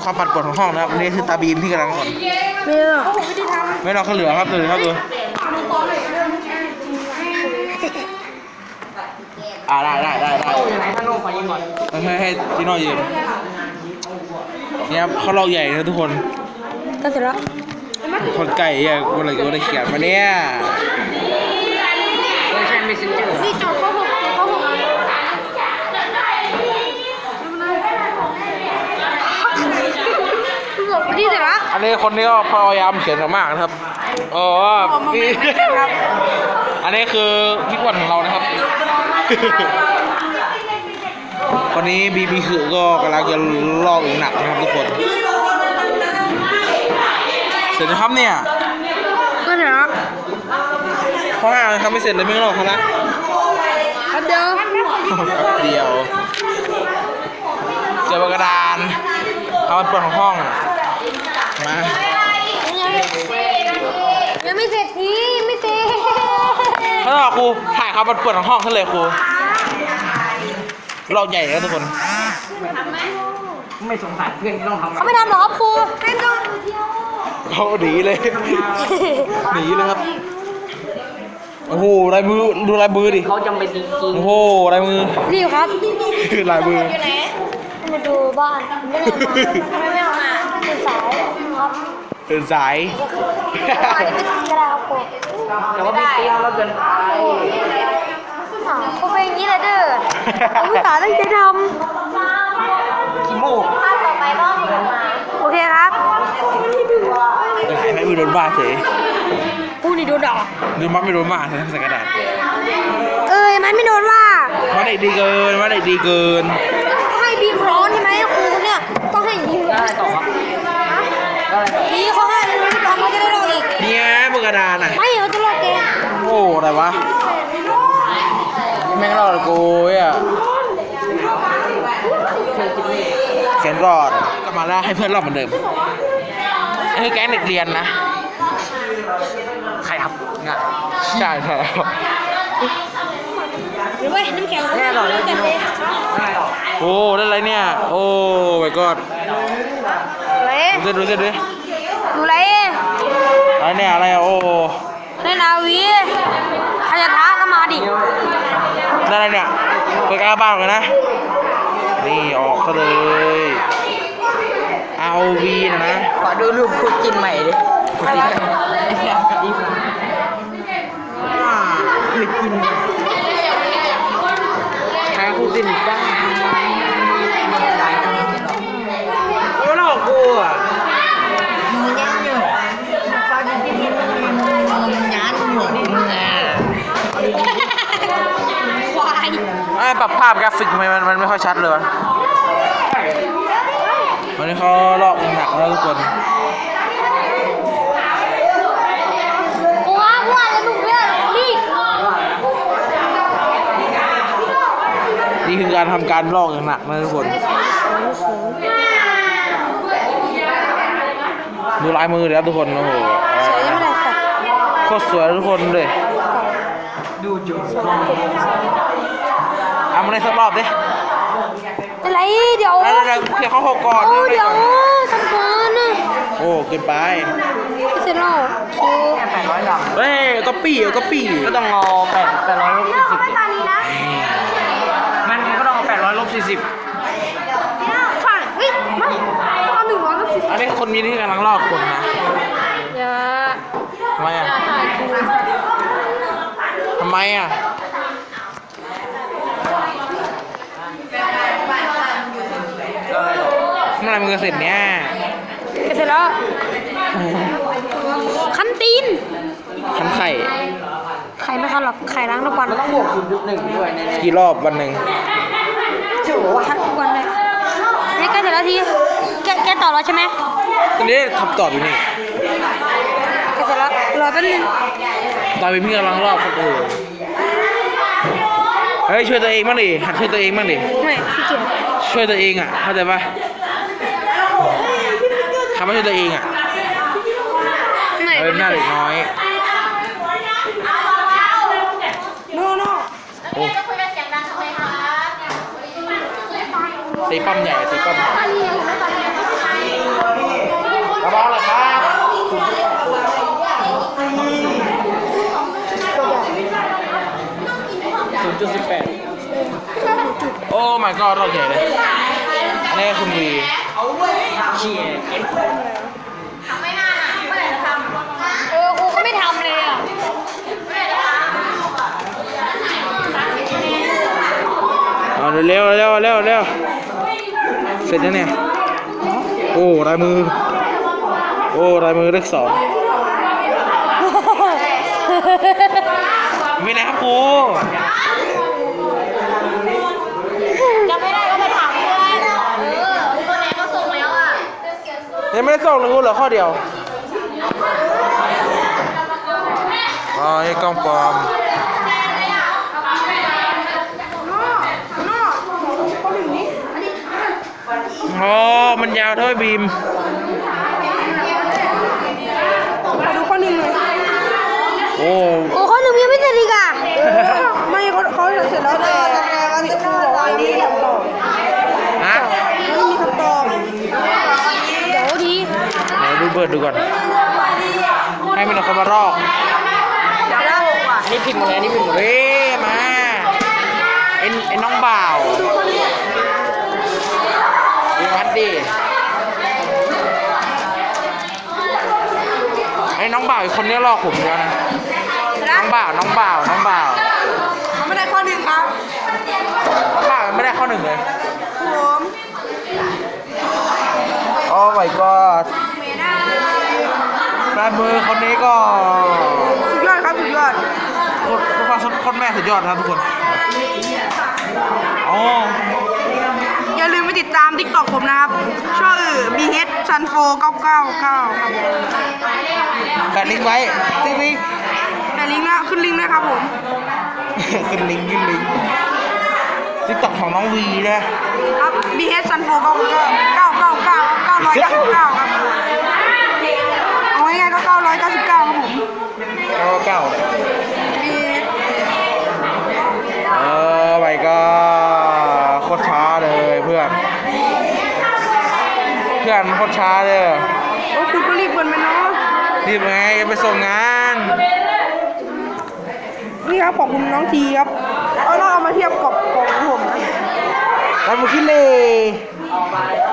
คือความปั่นป่วนของห้องนะครับอันนี้คือตาบีมที่กำลังสอนไม่หรอกไม่รอเขาเหลือครับเลยครับดูอ่าได้ได้ได้ได้อยู่ไหนท่านโน้ขอยิงก่อนไม่ให้จีโน่ยืนเนี่ยครับเขาเราใหญ่นะทุกคนก็เสร็จแล้วคนไก่เนี่ยวันอะไรก็ได้เขียนมาเนี่ยเวอร์ชันเมสเซนเจอร์ นี่จอดข้อหกข้อหกนี่เสร็จแล้ว อันนี้คนนี้ก็พยายามเขียนกันมากนะครับอ๋อนี่อันนี้คือพี่อ้วันของเรานะครับ คนนี้บีบีคือก็กำลังจะลอกอีกหนักนะครับทุกคนเสร็จนะครับเนี่ย ก็เสร็จแล้วข้อห้าทำไม่เสร็จเลยไม่ต้องรอเขาละแป๊บเดียวแป๊บเดียว เจอบนกระดานเอามันเปิดของห้องอะ มายังไม่เสร็จทีไม่เสร็จถ้าเราครูถ่ายเขามันเปิดของห้องขึ้นเลยครูเราใหญ่แล้วทุกคน ไม่สงสารเพื่อนที่ต้องทำเขาไม่ทำหรอครับครูไม่ต้องเขาหนีเลย หนีเลยครับ โอ้โหลายมือดูลายมือดิเขาจำเป็นจริงโอ้โหลายมือรีบครับคือลายมือมาดูบ้านไม่ได้มาทำไมไม่เอามาตื่นสาย ครับตื่นสาย อาจจะไม่ทำก็ได้ครับครูๆแต่ว่าพี่เตี้ยแล้วเกินไปอ่าครูเป็นอย่างนี้เลยเด้อผมอุตส่าห์ตั้งใจทขี้โมกำโอเคครับหายไม่ไปโดนบ้าเฉยกูนี่โดนด่าดูมัดไม่โดนบ้าใส่ใส่กระดาษเอ้ยมันไม่โดนว่า มัดเด็กดีเกินมัดเด็กดีเกินให้บีมร้อนใช่ไหมครูเนี่ยต้องให้บีมร้อนได้ต่อครับ นี่เขาให้เลยไม่ต้องเขาจะได้ลอกอีก เนี่ยบนกระดานอะ ไม่เขาจะลอกเองโอ้อะไรวะแม่งรอดกูอะเคยคิดเลยเขียนก่อนกลับมาแล้วให้เพื่อนรอบเหมือนเดิมไอ้คือแก๊งเด็กเรียนนะ ใครครับงะใช่ใช่หรือว่าน้ำแข็งแน่ต่อเลยพี่โน้ได้ต่อโอ้ได้ไรเนี่ย โอ้ my god ไรดูสิดูสิดูสิดูไรอะไรเนี่ยอะไรอะโอ้ในนาวีใครจะท้าก็มาดิได้อะไรเนี่ยเปิดกล้าบ้านกันนะ นี่ออกซะเลย ROV นะนะขอดูรูปคุกกินใหม่ดิคุกกินไอ้แซมกับอีฟนะคุกกินใครคุกกินบ้าง โอ้หลอกกูอะ ควาย ไอ้ ปรับภาพกราฟิกทำไมมันมันไม่ค่อยชัดเลยวะวันนี้เขาลอกอย่างหนักแล้วทุกคนกูว่ากูว่าจะหนุกเนี่ยนี่นี่คือการทำการลอกอย่างหนักนะทุกคนดูลายมือเลยครับทุกคนโอ้โหสวยยังไม่ได้สัตว์โคตรสวยทุกคนเลยดูจุด เอามาในสักรอบดิอะไรเดี๋ยวแล้วเดี๋ยวเคลียร์เขาหกก่อนโอ้เดี๋ยวทำก่อนนะโอ้เกินไปไม่เสร็จแล้วคิวแค่แปดร้อยดเฮ้ยก็ปี้ก็ปี้ำก็ต้องเอาแปดแปดร้อยลบสี่สิบมันก็ต้องเอาแปดร้อยลบสี่สิบใช่เฮ้ยไม่ต้องเอาหนึ่งร้อยก็สิบอันนี้คนมีที่กำลังลอกคนนะอย่าทำไมอะถ่ายกูทำไมอะ เมื่อไหรมึงจะเสร็จเนี่ยเสร็จแล้วคันตีนทำไข่ ไข่ไม่คันหรอกไข่ล้างทุกวันมันต้องบวกศูนย์จุดหนึ่งด้วยแน่กี่รอบวันหนึ่งคันทุกวันเลยนี่ใกล้เสร็จแล้วทีแกแกต่อแล้วใช่ไหมตอนนี้ทำต่ออยู่นี่แกเสร็จแล้วรอแป๊บนึงตอนเป็นพี่กำลังลอกคนอื่นเฮ้ยช่วยตัวเองบ้างดิหัดช่วยตัวเองบ้างดิไม่ขี้เกียจช่วยตัวเองอะเข้าใจปะ ไม่ใช่ตัวเองอะไหนเอาเป็นหน้าเด็กน้อย no no โอ้ตีป้อมใหญ่ตีป้อมใหกระบอกเลยครับศูนย์จุดสิบแปดโอ้ my god รอบใหญ่เลยอันนี้คุณวี เชียร์เก็ตเออครูก็ไม่ทำเลยอะเอาเร็วเร็วเร็วเร็วเสร็จยังเนี่ย โอ้ลายมือ โอ้ลายมือเลขสองไม่ได้ครับครู จำไม่ได้ก็ไปถามเพื่อนเออคนไหนเขาส่งแล้วอะ ยังไม่ได้ส่งเลยครูเหลือข้อเดียวอ๋อไอ้กล้องปลอมโอ้มันยาวเท่าไอ้บีมมาดูข้อหนึ่งเลยโอ้โอ้ข้อหนึ่งยังไม่เสร็จอีกอะไม่เขาเขาเสร็จแล้วแต่วันที่ครูบอกว่ายังไม่มีคำตอบ ฮะ ยังไม่มีคำตอบ เดี๋ยวดี ไหนดู เบิร์ดดูก่อน ให้มันเอาเข้ามารอกอันนี้ผิดหมดเลยอันนี้ผิดหมดเลยเฮ้ยมาไอ้ไอ้น้องบ่าวดูวัดดิไอ้น้องบ่าวอีกคนเนี้ยลอกผมเดียวนะ น้องบ่าว น้องบ่าว น้องบ่าว มันไม่ได้ข้อหนึ่งครับ น้องบ่าวมันไม่ได้ข้อหนึ่งเลย ลายมือคนนี้ก็สุดยอดครับสุดยอดโคตรโคตโคตรแม่สุดยอดครับทุกคนโอ้อย่าลืมไปติดตามทิกตอกผมนะครับชื่อ BH Sun 4 9 9 9ครับแปะลิงก์ไว้ติ๊กติ๊กแปะลิงก์นะขึ้นลิงก์ด้ครับผม ขึ้นลิงก์ขึ้นลิงก์ทิกตอกของน้องวีนะครับ BH Sun 4 9 9 9 9 9 9 9 9 9 เก้าเก้าเลย BH เออไปก็โคตรช้าเลยเพื่อน เพื่อนมันโคตรช้าเลยโอ้คุณก็รีบเกินไปเนาะรีบไงจะไปส่งงานนี่ครับของคุณน้องทีครับเอาเราเอามาเทียบกับของผมนะร้านหมูขี้เลยโ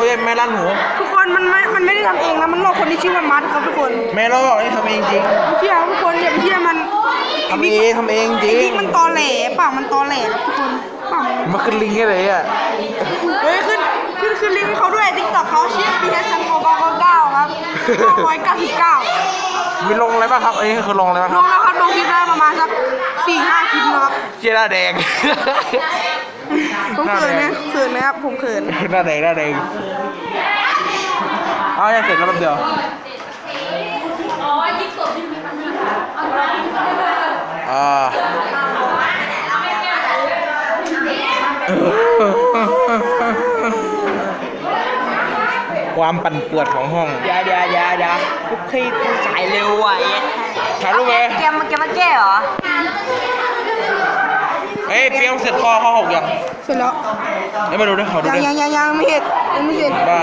อ้ยแม่ร้านหมูทุกคนมันไม่มันไม่ได้ทำเองนะมันหลอกคนที่ชื่อว่ามัดครับทุกคนแม่เราบอกให้ทำเองจริงไม่เชื่อครับทุกคนอย่าไปเชื่อมันทำเองทำเองจริไอ้งบิ๊กมันตอแหลปากมันตอแหลครับทุกคนปากมันมาขึ้นลิงก์ให้เลยอะเฮ้ยขึ้นขึ้นขึ้นลิงก์ให้เขาด้วยติ๊กต็อกเขาชื่อ BS ซันโฟ999ครับ999มีลงอะไรบ้างครับอันนี้คือลงอะไรบ้างลครับงแล้วครับลงคลิปได้ประมาณสัก4-5คลิปนะครับเจ๊หน้าแดง ผมเขินนะเขินนะครับผมเขินหน้าแดงหน้าแดงเอาจะเสร็จแล้วแป๊บเดียวอ่าความปั่นปวดของห้องเดี๋ยวเดี๋ยวเดี๋ยวเดี๋ยวทุกทีกูสายเร็วว่ะไอ้ถ่ายรูปไหมแกมาแกมาแก้เหรอ เฮ้ยเปียงเสร็จข้อข้อหกยังเสร็จแล้วเอ้ยมาดูด้วยขอดูยังด้วยยังยังยังไม่เห็นยังไม่เห็นบ้า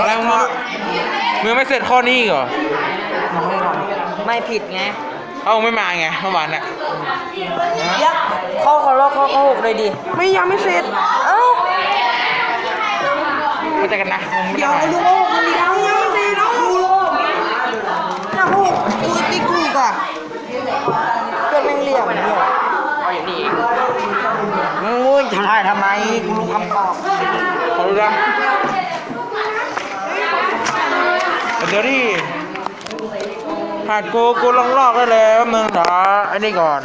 อะไรมึงมึงไม่เสร็จข้อนี้อีกเหรอไม่ผิดไงเอ้าไม่มาไงเมื่อวานน่ะยักข้อขอรอข้อข้อหกเลยดิไม่ยังไม่เสร็จเอ้าเข้าใจกันนะมึงไม่เดี๋ได้ยวมาดูโลกเดี๋ยวยังไม่เสร็จแล้วดูโลกนะพวกกูติ๊ กกูกอะเกิดแม่งเรียกเนี่ยเอาอย่างนี้เองโอ้ยจะถ่ายทำไมกูรู้คำตอบขอดูนะเดี๋ยวดิหาดกูกูลองลอกได้เลยว่ามึงเหรอไอ้นี่ก่อน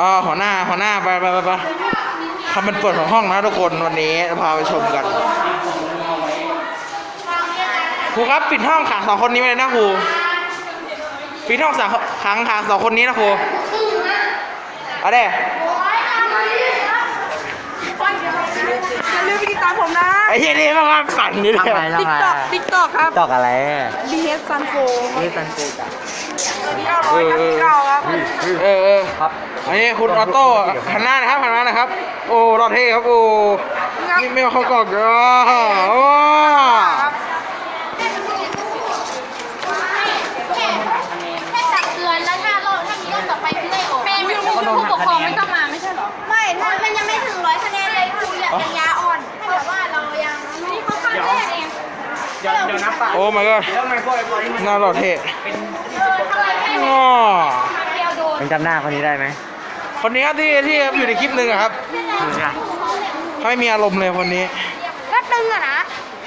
อ่าหัวหน้าหัวหน้าไปไปไปไปทำเป็นเปิดของห้องนะทุกคนวันนี้พาไปชมกัน ครูครับปิดห้องขังสองคนนี้ไปเลยนะครูปิดห้องขังขังขังสองคนนี้นะครูเอาเด้อย่าลืมไปติดตามผมนะไอ้เหี้ยนี่มันความฝันนี่เลยทำไมล่ะติ๊กต็อกติ๊กต็อกครับตอกอะไร BS Sunfo นี่เป็นกูจ้ะ999ครับเออเออครับ อันนี้คุณออโต้หันหน้านะครับหันหน้านะครับ โอ้รอดเท่ครับโอ้นี่ไม่เอาเข้ากล่องเด้อโอ้ ครับ ปัญญาอ่อนแต่ว่าเรายังนี่เขาขั้นแรกเอง เดี๋ยวเดี๋ยวนับปะโอ้ my god แล้วไม่พอไอ้พอนี่มันหน้าหล่อเท่เป็นอ๋อเดียวโดนมันจำหน้าคนนี้ได้ไหมคนนี้ที่ที่อยู่ในคลิปหนึ่งอะครับคือไงเขาไม่มีอารมณ์เลยคนนี้ ก็ตึงอะนะ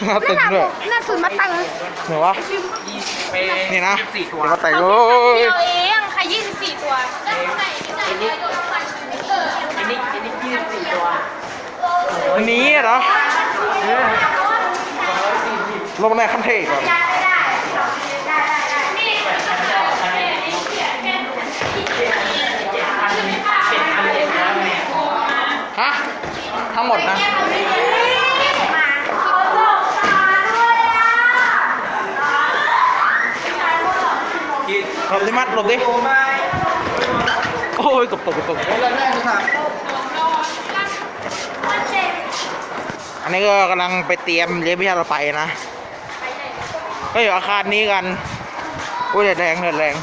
หน้าตึงด้วยหน้าสุดมาตึงเหนือวะไปนี่นะ สี่ตัวเดี๋ยวมาแต่งเขาโอ้แค่ยเดียวเองใครยี่สิบสี่ตัวอันนี้อันนี้ยี่สิบสี่ตัววันนี้เหรอ เออ ลงในคันเทก่อนฮะทั้งหมดนะหลบดิมัดหลบดิโอ้ยกบตกกบตกอันนี้ก็กำลังไปเตรียมเลี้ยงพิชาเราไปนะ ก็อยู่อาคารนี้กันอุ้ยแดดแรงแดดแรง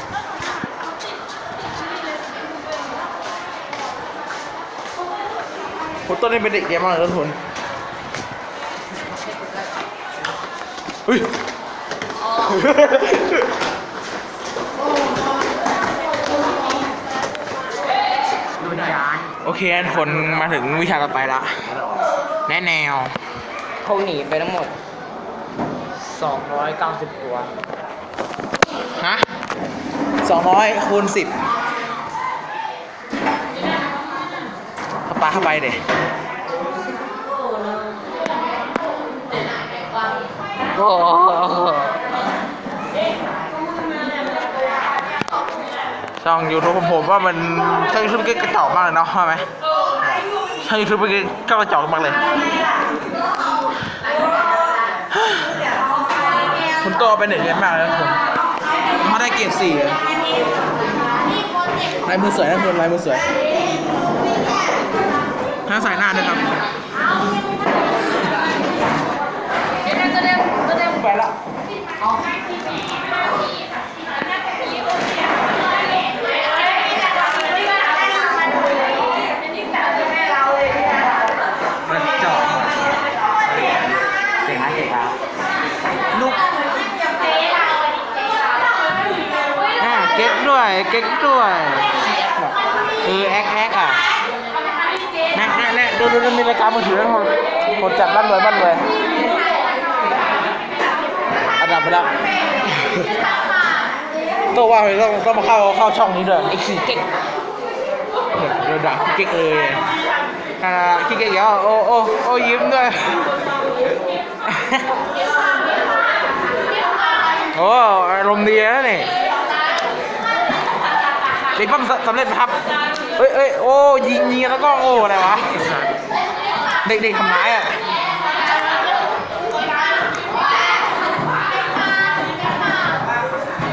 คุณต้นนี่เป็นเด็กเยี่ยมากเลยทุนเฮ้ยโอเคทุกคนมาถึงวิชาต่อไปละแนะแนวเขาหนีไปทั้งหมด 290 ตัว ฮะสองร้อยคูณสิบเข้าไปเข้าไปเด็โอ้ช่องยูทูบผมผมว่ามันช่องยูทูบก็กระจอกมากเลยเนาะว่ไหมช่องยูทูบก็กระจอกมากเลย คุณ โตเป็นเด็กเรียนมากเลยนะคุณเขาได้เกรดสี่ลายมือสวยนะคุณลายมือสวยถ้าใส่หน้าด้วยครับไปละมันจอก เก่งมากเก่งมาก ลูกอ่า เก๊กด้วยเก๊กด้วยเออแอคแอคอะแน่แน่แน่ดูดูดูมีรายการมือถือนะคนคนจัดบ้านรวยบ้านรวยอันดับไปแล้วตัวว่าต้องต้องมาเข้าเข้าช่องนี้ด้วยไอ้ขี่เก่งเดี๋ยวด่าพี่เก๊กเลยอ่าพี่เก๊กเดี๋ยวโอ้โอ้โอ้ยิ้มด้วยโอ้อารมณ์ดีนะนี่ เด็กปั้มสำเร็จไหมครับ เอ้ยเอ้ยโอ้ยิงยิงแล้วก็โอ้อะไรวะ เด็กๆทำร้ายอะ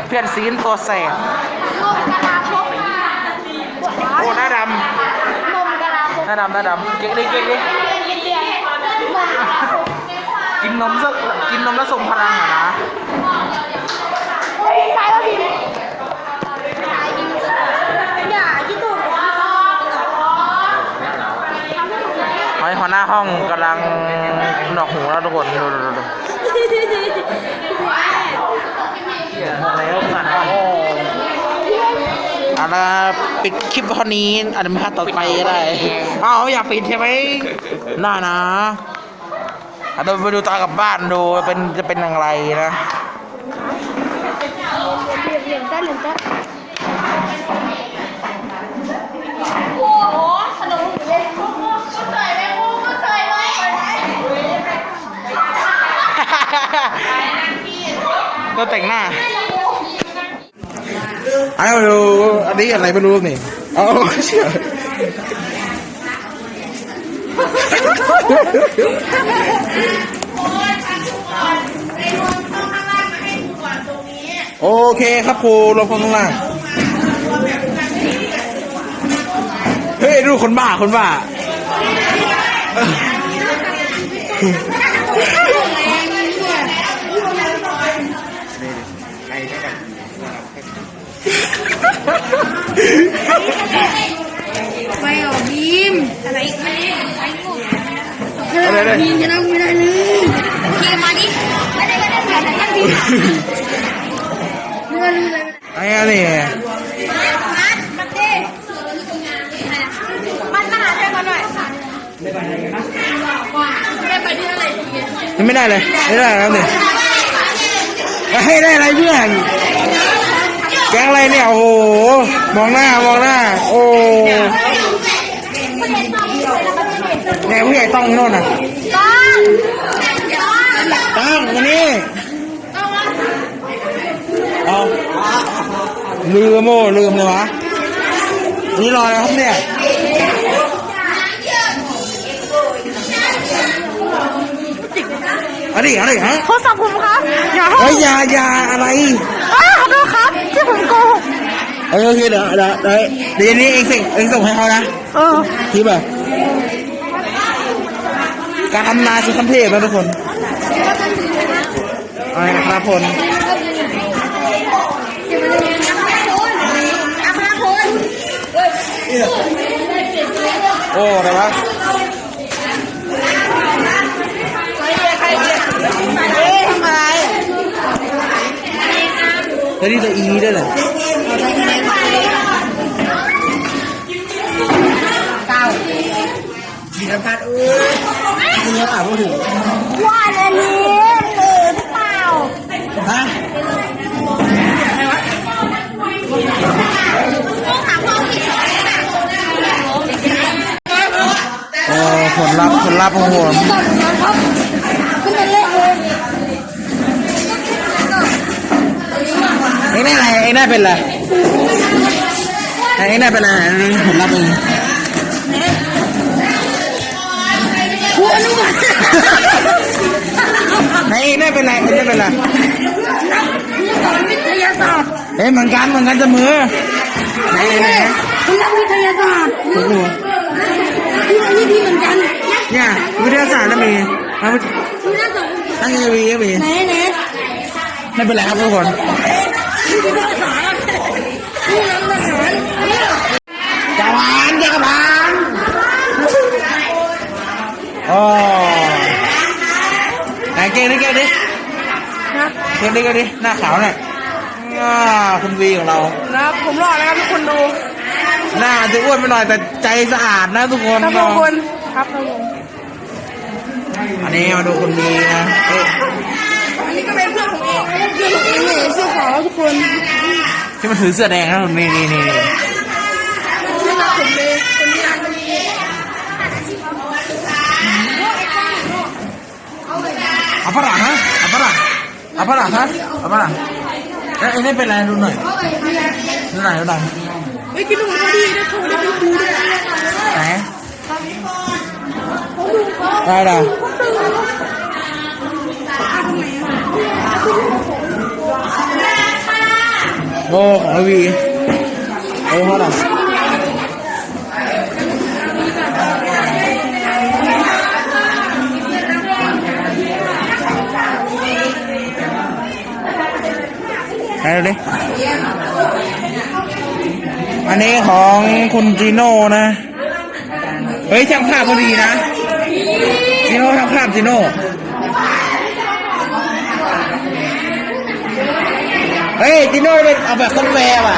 เพื่อนซีนตัวแสบโอ้หน้าดำหน้าดำหน้าดำเก๊กดิเก๊กดิกินนมกะลาพกกินนมซะกินนมแล้วส่งพลังอะนะ โอ้ยตายแล้วพี่ตายดิอย่าที่ตูดผม ไอ้ หัวหน้าห้องกำลังหนวกหูแล้วทุกคนดูดูดูดูแล้วผ่อ้เอาละปิดคลิปเท่านี้อาจจะมีภาต่อไปก็ได้เอ้าอยากปิดใช่ไหมน่านะอาจจะไปดูตอนกลับบ้านดูเป็นจะเป็นอย่างไรนะเหลืองต้นเหลืองต้นโก็แต่งหน้าเอามาดูอันนี้อะไรไม่รู้นี่เอาเชื่อโอเคครับครูลงข้างล่าง เฮ้ยดูคนบ้าคนบ้า ไม่เอาบีมอะไรไม่ได้ม่บีมจะนั่งไม่ได้เลยบีมมาดิไม่ได้ไม่ได้ไม่ได้บีมไม่ได้ไอ้อะไรมัดมัดดิมัดมาหาเธอมาหน่อยไม่ไปไหนกันนะไม่ไปที่อะไไม่ได้เลยไม่ได้แล้วเนี่ย ให้ได้อะไรเพื่อนแกงอะไรเนี่ย โอ้โห มองหน้า มองหน้า โอ้แกผู้ใหญ่ต้องโน่นน่ะต้องตังมานี่เอาลืมโม่ลืมเลยวะนี่รอแล้วครับเนี่ย อาดิเอาดิฮะโทรศัพท์ผมครับ อย่าให้เฮ้ยอยาอยาอะไร อ้าขอโทษครับ ที่ผมโกหกเออโอเคเดี๋ยวเดี๋ยวเดี๋ยวเดี๋ยวนี้เองส่งเองส่งให้เขานะเออคลิปอะการทำนาคือขั้นเทพนะทุกคนอะไรนะครับพลอัครพลโอ้อะไรวะ เอ๊ะทำอะไร แล้วนี่ตัวอีด้วยเหรอดีน้ำพัดเอ้ยมีกระเป๋าพูดถึงว่าอันนี้เออหรือเปล่าฮะต้องถามพ่อพี่สอนนะโอ้ผลลัพธ์ผลลัพธ์ของผม องได้อะไรเองได้เป็นอะไรเองได้เป็นอะไรผลลัพธ์เองหัวนึกว่าไหนเองได้เป็นอะไรเองได้เป็นอะไรสอนวิทยาศาสตร์เอ้ยเหมือนกันเหมือนกันจะมือไหนไหนไหนคุณนักวิทยาศาสตร์โอ้โหพี่อันนี้พี่เหมือนกันเนี่ยวิทยาศาสตร์แล้วมีเอาไปคุณนักสองตั้งเอวีก็มีไหนไหนไม่เป็นไรครับทุกคน พี่เป็นทหารพี่นำทหาร จักรวาลจักรวาล โอ้ไหนเก่งดิเก่งดิเก่งดิเก่งดิหน้าขาวเนี่ยอ่าคุณวีของเรา นะครับผมรอดนะครับทุกคนดูหน้าจะอ้วนไปหน่อยแต่ใจสะอาดนะทุกคนครับทุกคนครับผมอันนี้มาดูคุณวีนะเอ้ยอันนี้ก็เป็นเพื่อนผมเองนะครับเพื่อนผมเองเนี่ยเสื้อขาวทุกคนที่มันถือเสื้อแดงนะนี่นี่นี่ไม่รักผมเลยคนนี้รัก เอาฝรั่งฮะเอาฝรั่งเอาฝรั่งฮะเอาฝรั่งแล้วไอ้นี่เป็นอะไรดูหน่อยดูหน่อยดูหน่อยเฮ้ยกินหนูพอดีได้ครูได้เป็นครูด้วยไหนได้ได้โอ้ของไอวีเอ้ยเขาดัง เลยดิอันนี้ของคุณจีโน่นะ เฮ้ยช่างภาพก็ดีนะจีโน่ช่างภาพจีโน่เฮ้ยจีโน่เป็นเอาแบบคอฟต์แวร์ว่ะ